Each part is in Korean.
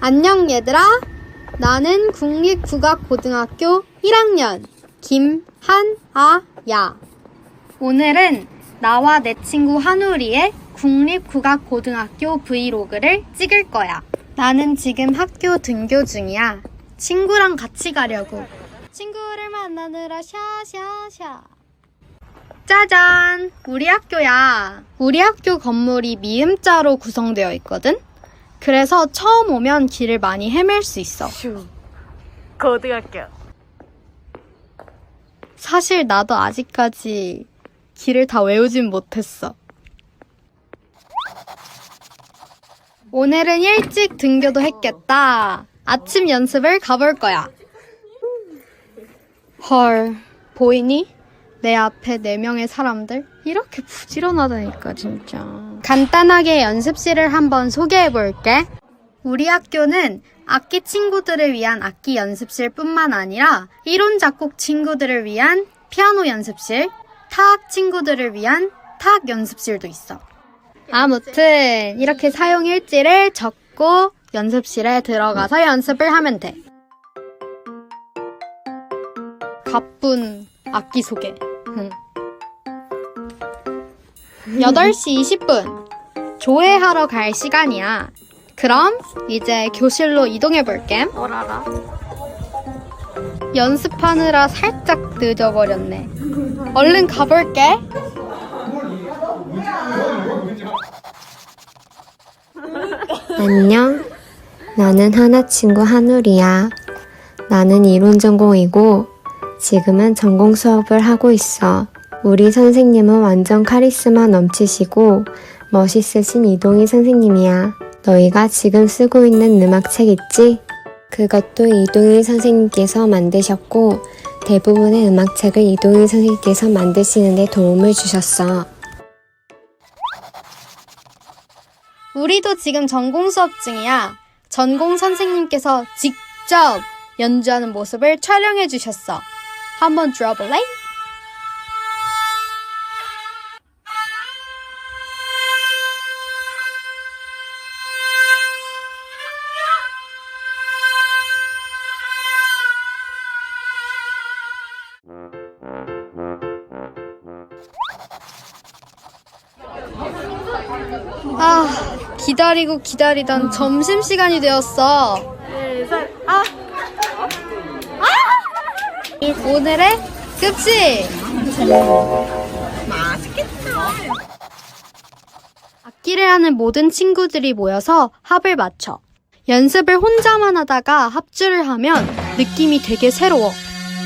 안녕 얘들아. 나는 국립국악고등학교 1학년 김한아야. 오늘은 나와 내 친구 한우리의 국립국악고등학교 브이로그를 찍을 거야. 나는 지금 학교 등교 중이야. 친구랑 같이 가려고. 친구를 만나느라 샤샤샤. 짜잔! 우리 학교야. 우리 학교 건물이 미음자로 구성되어 있거든? 그래서 처음 오면 길을 많이 헤맬 수 있어. 슈. 고등학교. 사실 나도 아직까지 길을 다 외우진 못했어. 오늘은 일찍 등교도 했겠다. 아침 연습을 가볼 거야. 헐, 보이니? 내 앞에 네 명의 사람들? 이렇게 부지런하다니까, 진짜. 간단하게 연습실을 한번 소개해 볼게. 우리 학교는 악기 친구들을 위한 악기 연습실 뿐만 아니라 이론 작곡 친구들을 위한 피아노 연습실, 타악 친구들을 위한 타악 연습실도 있어. 아무튼 이렇게 사용 일지를 적고 연습실에 들어가서 연습을 하면 돼. 가쁜 악기 소개. 응. 8시 20분. 조회하러 갈 시간이야. 그럼 이제 교실로 이동해 볼게. 어라라. 연습하느라 살짝 늦어버렸네. 얼른 가볼게. 안녕. 나는 하나 친구 한울이야. 나는 이론 전공이고 지금은 전공 수업을 하고 있어. 우리 선생님은 완전 카리스마 넘치시고 멋있으신 이동희 선생님이야. 너희가 지금 쓰고 있는 음악책 있지? 그것도 이동희 선생님께서 만드셨고 대부분의 음악책을 이동희 선생님께서 만드시는데 도움을 주셨어. 우리도 지금 전공 수업 중이야. 전공 선생님께서 직접 연주하는 모습을 촬영해 주셨어. 한번 들어볼래? 아, 기다리고 기다리던 점심시간이 되었어. 아! 오늘의 급식! 악기를 하는 모든 친구들이 모여서 합을 맞춰. 연습을 혼자만 하다가 합주를 하면 느낌이 되게 새로워.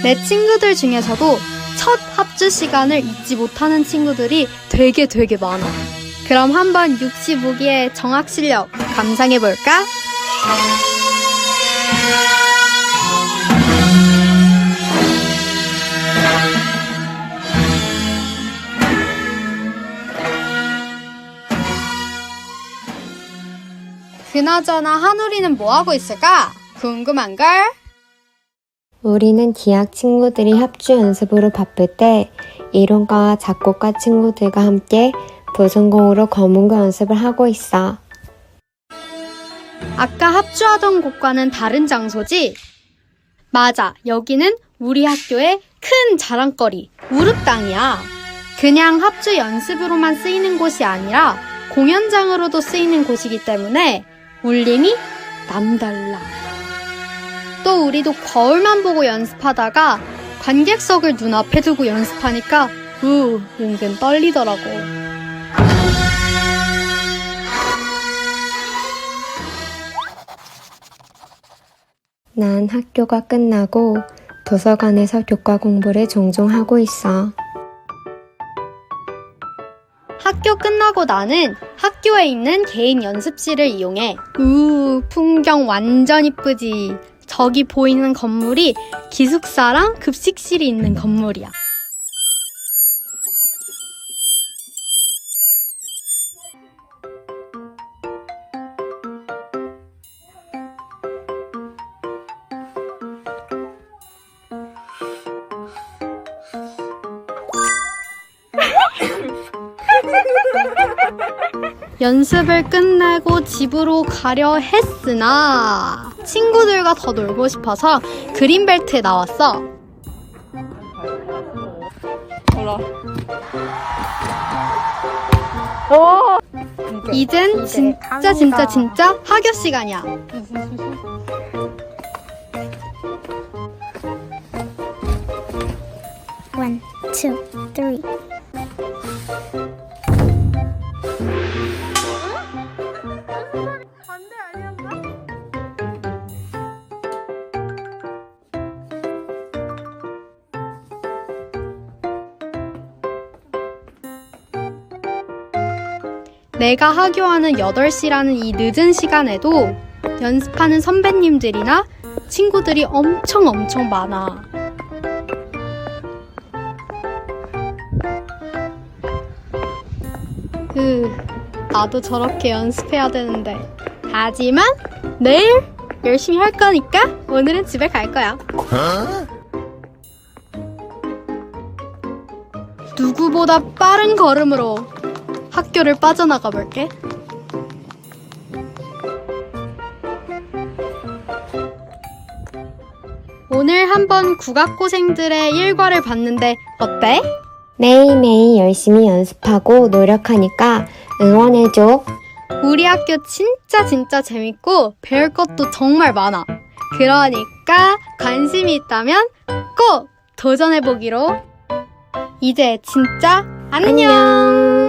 내 친구들 중에서도 첫 합주 시간을 잊지 못하는 친구들이 되게 되게 많아. 그럼 한번 65기의 정악 실력 감상해 볼까? 그나저나 한우리는 뭐 하고 있을까? 궁금한걸? 우리는 기악 친구들이 합주 연습으로 바쁠 때 이론과 작곡가 친구들과 함께 부전공으로 검은고 연습을 하고 있어. 아까 합주하던 곳과는 다른 장소지? 맞아, 여기는 우리 학교의 큰 자랑거리, 우르땅이야. 그냥 합주 연습으로만 쓰이는 곳이 아니라 공연장으로도 쓰이는 곳이기 때문에 울림이 남달라. 또 우리도 거울만 보고 연습하다가 관객석을 눈앞에 두고 연습하니까 우, 은근 떨리더라고. 난 학교가 끝나고 도서관에서 교과 공부를 종종 하고 있어. 학교 끝나고 나는 학교에 있는 개인 연습실을 이용해 우 풍경 완전 이쁘지 저기 보이는 건물이 기숙사랑 급식실이 있는 건물이야 연습을 끝내고 집으로 가려 했으나 친구들과 더 놀고 싶어서 그린벨트에 나왔어. 몰라. 오! 이젠 진짜 진짜 진짜 학교 시간이야. One, two, three. 내가 하교하는 8시라는 이 늦은 시간에도 연습하는 선배님들이나 친구들이 엄청 엄청 많아. 으, 나도 저렇게 연습해야 되는데. 하지만 내일 열심히 할 거니까 오늘은 집에 갈 거야. 누구보다 빠른 걸음으로 학교를 빠져나가 볼게. 오늘 한번 국악고생들의 일과를 봤는데 어때? 매일매일 열심히 연습하고 노력하니까 응원해줘. 우리 학교 진짜 진짜 재밌고 배울 것도 정말 많아. 그러니까 관심이 있다면 꼭 도전해보기로. 이제 진짜 안녕!